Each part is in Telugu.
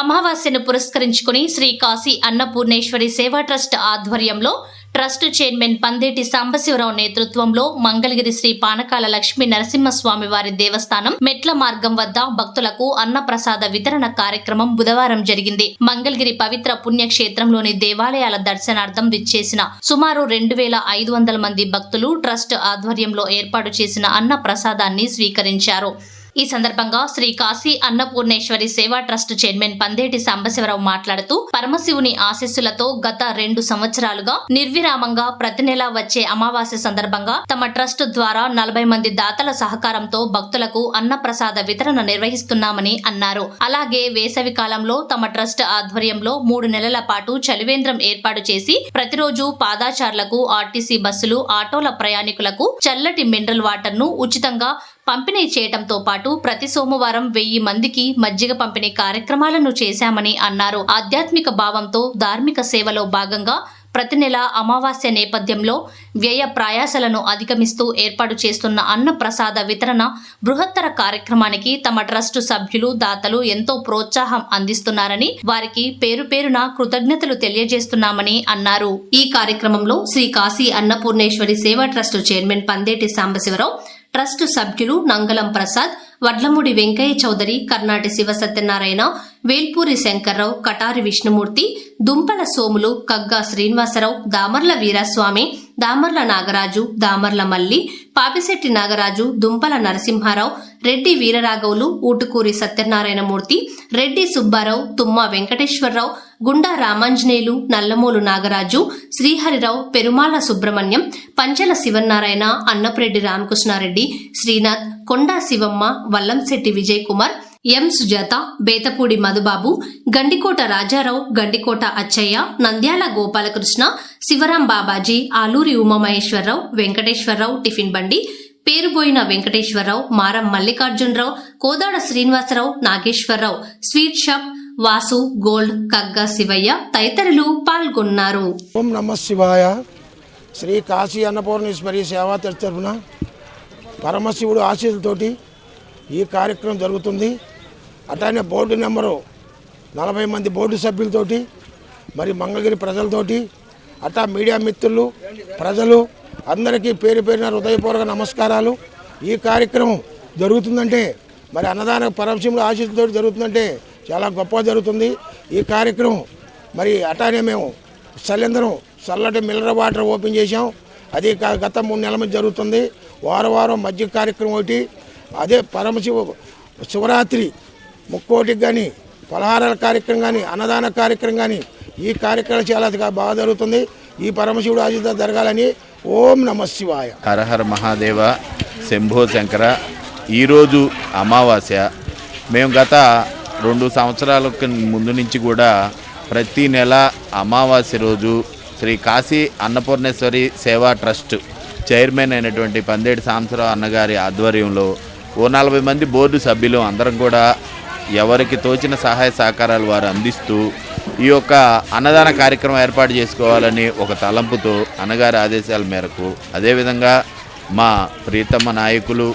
అమావాస్యను పురస్కరించుకుని శ్రీ కాశీ అన్నపూర్ణేశ్వరి సేవా ట్రస్ట్ ఆధ్వర్యంలో ట్రస్ట్ చైర్మన్ పందేటి సాంబశివరావు నేతృత్వంలో మంగళగిరి శ్రీ పానకాల లక్ష్మీ నరసింహస్వామి వారి దేవస్థానం మెట్ల మార్గం వద్ద భక్తులకు అన్నప్రసాద వితరణ కార్యక్రమం బుధవారం జరిగింది. మంగళగిరి పవిత్ర పుణ్యక్షేత్రంలోని దేవాలయాల దర్శనార్థం విచ్చేసిన సుమారు రెండు వేల ఐదు వందల మంది భక్తులు ట్రస్ట్ ఆధ్వర్యంలో ఏర్పాటు చేసిన అన్న ప్రసాదాన్ని స్వీకరించారు. ఈ సందర్భంగా శ్రీ కాశీ అన్నపూర్ణేశ్వరి సేవా ట్రస్ట్ చైర్మన్ పందేటి సాంబశివరావు మాట్లాడుతూ పరమశివుని ఆశీస్సులతో గత రెండు సంవత్సరాలుగా నిర్విరామంగా ప్రతి నెలా వచ్చే అమావాస్య సందర్భంగా తమ ట్రస్ట్ ద్వారా నలభై మంది దాతల సహకారంతో భక్తులకు అన్నప్రసాద వితరణ నిర్వహిస్తున్నామని అన్నారు. అలాగే వేసవి కాలంలో తమ ట్రస్ట్ ఆధ్వర్యంలో మూడు నెలల పాటు చలివేంద్రం ఏర్పాటు చేసి ప్రతిరోజు పాదాచారులకు ఆర్టీసీ బస్సులు ఆటోల ప్రయాణికులకు చల్లటి మినరల్ వాటర్ను ఉచితంగా పంపిణీ చేయడంతో పాటు ప్రతి సోమవారం వెయ్యి మందికి మజ్జిగ పంపిణీ కార్యక్రమాలను చేశామని అన్నారు. ఆధ్యాత్మిక భావంతో ధార్మిక సేవలో భాగంగా ప్రతి నెల అమావాస్య నేపథ్యంలో వ్యయ ప్రయాసలను అధిగమిస్తూ ఏర్పాటు చేస్తున్న అన్న ప్రసాద వితరణ బృహత్తర కార్యక్రమానికి తమ ట్రస్టు సభ్యులు దాతలు ఎంతో ప్రోత్సాహం అందిస్తున్నారని వారికి పేరు పేరున కృతజ్ఞతలు తెలియజేస్తున్నామని అన్నారు. ఈ కార్యక్రమంలో Sri Kashi Annapurneshwari Seva trust chairman Pandeti Sambasivarao trust సభ్యులు నంగలం ప్రసాద్ వడ్లమూడి వెంకయ్య చౌదరి కర్ణాటి శివ సత్యనారాయణ వేల్పూరి శంకర్రావు కటారి విష్ణుమూర్తి దుంపల సోములు కగ్గా శ్రీనివాసరావు దామర్ల వీరాస్వామి దామర్ల నాగరాజు దామర్ల మల్లి పాపిశెట్టి నాగరాజు దుంపల నరసింహారావు రెడ్డి వీరరాఘవులు ఊటుకూరి సత్యనారాయణమూర్తి రెడ్డి సుబ్బారావు తుమ్మ వెంకటేశ్వరరావు గుండా రామాంజనేయులు నల్లమూలు నాగరాజు శ్రీహరిరావు పెరుమాల సుబ్రహ్మణ్యం పంచల శివనారాయణ అన్నప్రెడ్డి రామకృష్ణారెడ్డి శ్రీనాథ్ కొండా శివమ్మ వల్లంశెట్టి విజయ్ కుమార్ ఎం సుజాత బేతపూడి మధుబాబు గండికోట రాజారావు గండికోట అచ్చయ్య నంద్యాల గోపాలకృష్ణ శివరాం బాబాజీ ఆలూరి ఉమామహేశ్వరరావు వెంకటేశ్వరరావు టిఫిన్ బండి Peruboyina Venkateswararao Maram Mallikarjunarao Kodada Srinivasarao Nageswararao sweet shop Vasu gold Kagga Sivaiah తదితరులు పాల్గొన్నారు. ఓం నమ శివాయ. శ్రీ కాశీ అన్నపూర్ణేశ్వరి సేవా తరఫున పరమశివుడు ఆశీస్సులతోటి ఈ కార్యక్రమం జరుగుతుంది. అట్లానే బోర్డు నెంబరు నలభై మంది బోర్డు సభ్యులతోటి మరి మంగళగిరి ప్రజలతోటి అట్టా మీడియా మిత్రులు ప్రజలు అందరికీ పేరు పేరున హృదయపూర్వక నమస్కారాలు. ఈ కార్యక్రమం జరుగుతుందంటే మరి అన్నదాన పరమశివుడు ఆశీస్సులతో జరుగుతుందంటే చాలా గొప్ప జరుగుతుంది. ఈ కార్యక్రమం మరి అటానే మేము సలిందరం చల్లటి మిల్లర్ వాటర్ ఓపెన్ చేసాం అది గత మూడు నెలల నుంచి జరుగుతుంది. వారం వారం మధ్య కార్యక్రమం ఒకటి అదే పరమశివ శివరాత్రి ముక్కోటికి కానీ పలహారాల కార్యక్రమం కానీ అన్నదాన కార్యక్రమం కానీ ఈ కార్యక్రమం చాలా బాగా జరుగుతుంది. ఈ పరమశివుడు ఆశీర్వాదం జరగాలని ఓం నమ శివాయ. హరహర మహాదేవ శంభో శంకర ఈరోజు అమావాస్య. మేము గత రెండు సంవత్సరాల ముందు నుంచి కూడా ప్రతి నెల అమావాస్య రోజు శ్రీ కాశీ అన్నపూర్ణేశ్వరి సేవా ట్రస్ట్ చైర్మన్ అయినటువంటి పందేటి సాంబశివరావు అన్నగారి ఆధ్వర్యంలో ఓ నలభై మంది బోర్డు సభ్యులు అందరం కూడా ఎవరికి తోచిన సహాయ సహకారాలు వారు అందిస్తూ ఈ యొక్క అన్నదాన కార్యక్రమం ఏర్పాటు చేసుకోవాలని ఒక తలంపుతో అన్నగారి ఆదేశాల మేరకు అదేవిధంగా మా ప్రీతమ్మ నాయకులు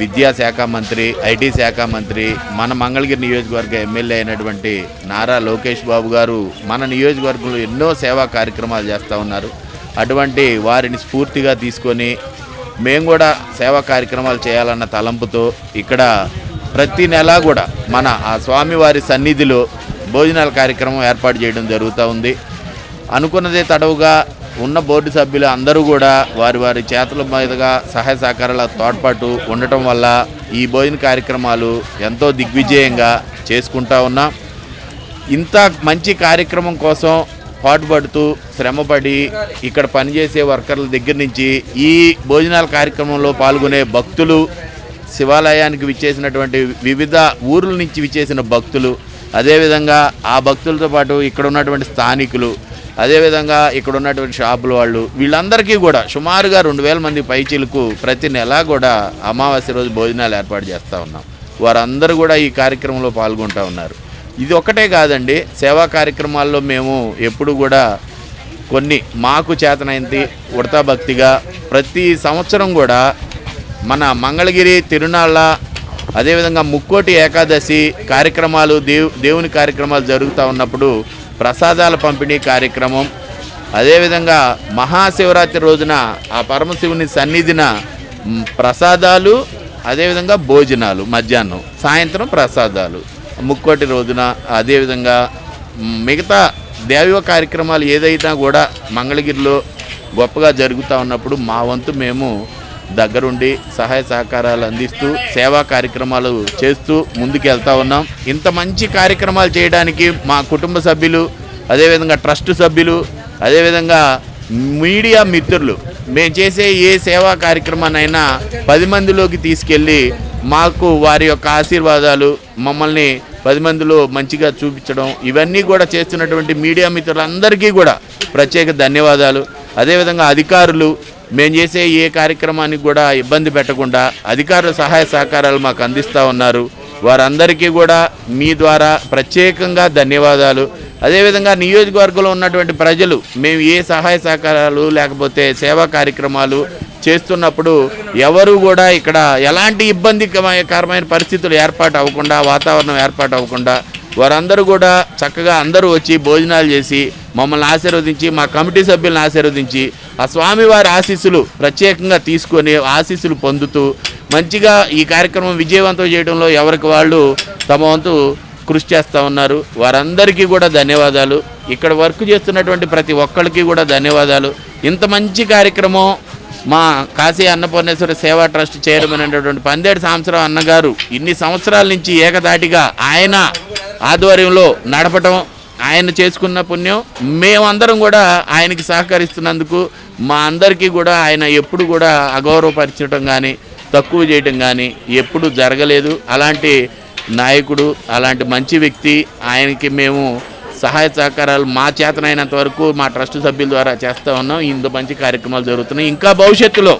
విద్యాశాఖ మంత్రి ఐటీ శాఖ మంత్రి మన మంగళగిరి నియోజకవర్గ ఎమ్మెల్యే అయినటువంటి నారా లోకేష్ బాబు గారు మన నియోజకవర్గంలో ఎన్నో సేవా కార్యక్రమాలు చేస్తూ ఉన్నారు. అటువంటి వారిని స్ఫూర్తిగా తీసుకొని మేము కూడా సేవా కార్యక్రమాలు చేయాలన్న తలంపుతో ఇక్కడ ప్రతి నెల కూడా మన ఆ స్వామివారి సన్నిధిలో భోజనాల కార్యక్రమం ఏర్పాటు చేయడం జరుగుతూ ఉంది. అనుకున్నదే తడవుగా ఉన్న బోర్డు సభ్యులు అందరూ కూడా వారి వారి చేతుల మీదుగా సహాయ సహకారాల తోడ్పాటు ఉండటం వల్ల ఈ భోజన కార్యక్రమాలు ఎంతో దిగ్విజయంగా చేసుకుంటా ఉన్నాం. ఇంత మంచి కార్యక్రమం కోసం పాటుపడుతూ శ్రమపడి ఇక్కడ పనిచేసే వర్కర్ల దగ్గర నుంచి ఈ భోజనాల కార్యక్రమంలో పాల్గొనే భక్తులు శివాలయానికి విచ్చేసినటువంటి వివిధ ఊర్ల నుంచి విచ్చేసిన భక్తులు అదేవిధంగా ఆ భక్తులతో పాటు ఇక్కడ ఉన్నటువంటి స్థానికులు అదేవిధంగా ఇక్కడ ఉన్నటువంటి షాపుల వాళ్ళు వీళ్ళందరికీ కూడా సుమారుగా రెండు వేల మంది పైచీలకు ప్రతి నెలా కూడా అమావాస్య రోజు భోజనాలు ఏర్పాటు చేస్తూ ఉన్నాం. వారందరూ కూడా ఈ కార్యక్రమంలో పాల్గొంటూ ఉన్నారు. ఇది ఒక్కటే కాదండి సేవా కార్యక్రమాల్లో మేము ఎప్పుడు కూడా కొన్ని మాకు చేతనైంది ఉడతా భక్తిగా ప్రతి సంవత్సరం కూడా మన మంగళగిరి తిరునాళ్ళ అదేవిధంగా ముక్కోటి ఏకాదశి కార్యక్రమాలు దేవు దేవుని కార్యక్రమాలు జరుగుతూ ఉన్నప్పుడు ప్రసాదాల పంపిణీ కార్యక్రమం. అదేవిధంగా మహాశివరాత్రి రోజున ఆ పరమశివుని సన్నిధిన ప్రసాదాలు అదేవిధంగా భోజనాలు మధ్యాహ్నం సాయంత్రం ప్రసాదాలు. ముక్కోటి రోజున అదేవిధంగా మిగతా దైవ కార్యక్రమాలు ఏదైనా కూడా మంగళగిరిలో గొప్పగా జరుగుతూ ఉన్నప్పుడు మా వంతు మేము దగ్గరుండి సహాయ సహకారాలు అందిస్తూ సేవా కార్యక్రమాలు చేస్తూ ముందుకెళ్తా ఉన్నాం. ఇంత మంచి కార్యక్రమాలు చేయడానికి మా కుటుంబ సభ్యులు అదేవిధంగా ట్రస్ట్ సభ్యులు అదేవిధంగా మీడియా మిత్రులు మేము చేసే ఏ సేవా కార్యక్రమాన్నైనా పది మందిలోకి తీసుకెళ్ళి మాకు వారి యొక్క ఆశీర్వాదాలు మమ్మల్ని పది మందిలో మంచిగా చూపించడం ఇవన్నీ కూడా చేస్తున్నటువంటి మీడియా మిత్రులందరికీ కూడా ప్రత్యేక ధన్యవాదాలు. అదేవిధంగా అధికారులు మేము చేసే ఏ కార్యక్రమానికి కూడా ఇబ్బంది పెట్టకుండా అధికారుల సహాయ సహకారాలు మాకు అందిస్తూ ఉన్నారు. వారందరికీ కూడా మీ ద్వారా ప్రత్యేకంగా ధన్యవాదాలు. అదేవిధంగా నియోజకవర్గంలో ఉన్నటువంటి ప్రజలు మేము ఏ సహాయ సహకారాలు లేకపోతే సేవా కార్యక్రమాలు చేస్తున్నప్పుడు ఎవరు కూడా ఇక్కడ ఎలాంటి ఇబ్బందికరమైన పరిస్థితులు ఏర్పాటు అవ్వకుండా వాతావరణం ఏర్పాటు అవ్వకుండా వారందరూ కూడా చక్కగా అందరూ వచ్చి భోజనాలు చేసి మమ్మల్ని ఆశీర్వదించి మా కమిటీ సభ్యులను ఆశీర్వదించి ఆ స్వామివారి ఆశీస్సులు ప్రత్యేకంగా తీసుకొని ఆశీస్సులు పొందుతూ మంచిగా ఈ కార్యక్రమం విజయవంతం చేయడంలో ఎవరికి వాళ్ళు తమ వంతు కృషి చేస్తూ ఉన్నారు. వారందరికీ కూడా ధన్యవాదాలు. ఇక్కడ వర్క్ చేస్తున్నటువంటి ప్రతి ఒక్కరికి కూడా ధన్యవాదాలు. ఇంత మంచి కార్యక్రమం మా కాశీ అన్నపూర్ణేశ్వర సేవా ట్రస్ట్ చైర్మన్ అనేటువంటి పందేడు సంవత్సరం అన్నగారు ఇన్ని సంవత్సరాల నుంచి ఏకదాటిగా ఆయన ఆధ్వర్యంలో నడపటం ఆయన చేసుకున్న పుణ్యం. మేమందరం కూడా ఆయనకి సహకరిస్తున్నందుకు మా అందరికీ కూడా ఆయన ఎప్పుడు కూడా అగౌరవపరచడం కానీ తక్కువ చేయటం కానీ ఎప్పుడు జరగలేదు. అలాంటి నాయకుడు అలాంటి మంచి వ్యక్తి ఆయనకి మేము సహాయ సహకారాలు మా చేతనైనంత వరకు మా ట్రస్ట్ సభ్యుల ద్వారా చేస్తూ ఉన్నాం. ఇంత మంచి కార్యక్రమాలు జరుగుతున్నాయి. ఇంకా భవిష్యత్తులో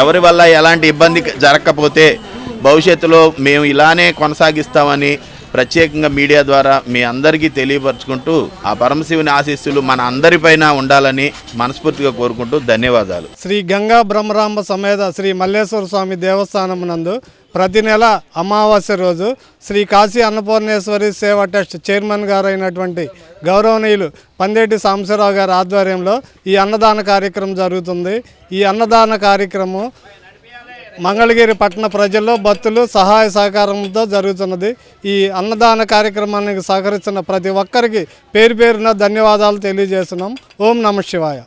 ఎవరి వల్ల ఎలాంటి ఇబ్బంది జరగకపోతే భవిష్యత్తులో మేము ఇలానే కొనసాగిస్తామని ప్రత్యేకంగా మీడియా ద్వారా మీ అందరికీ తెలియపరచుకుంటూ ఆ పరమశివుని ఆశీస్సులు మన అందరిపైన ఉండాలని మనస్ఫూర్తిగా కోరుకుంటూ ధన్యవాదాలు. శ్రీ గంగా బ్రహ్మరాంబ సమేత శ్రీ మల్లేశ్వర స్వామి దేవస్థానం నందు ప్రతి నెల అమావాస్య రోజు శ్రీ కాశీ అన్నపూర్ణేశ్వరి సేవా ట్రస్ట్ చైర్మన్ గారు అయినటువంటి గౌరవనీయులు పందేటి సాంబశివరావు గారి ఆధ్వర్యంలో ఈ అన్నదాన కార్యక్రమం జరుగుతుంది. ఈ అన్నదాన కార్యక్రమం మంగళగిరి పట్టణ ప్రజల్లో భక్తులు సహాయ సహకారంతో జరుగుతున్నది. ఈ అన్నదాన కార్యక్రమానికి సహకరిస్తున్న ప్రతి ఒక్కరికి పేరు పేరున ధన్యవాదాలు తెలియజేస్తున్నాం. ఓం నమ శివాయ.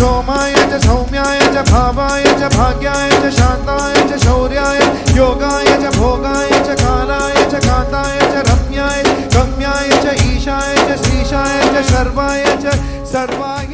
सोमाय च सौम्याय च भावाय च भाग्याय च शान्ताय च शौर्याय योगाय च भोगाय च कालाय च कान्ताय च रम्याय, गम्याय च ईशाय च श्रीशाय च शर्वाय च सर्वाय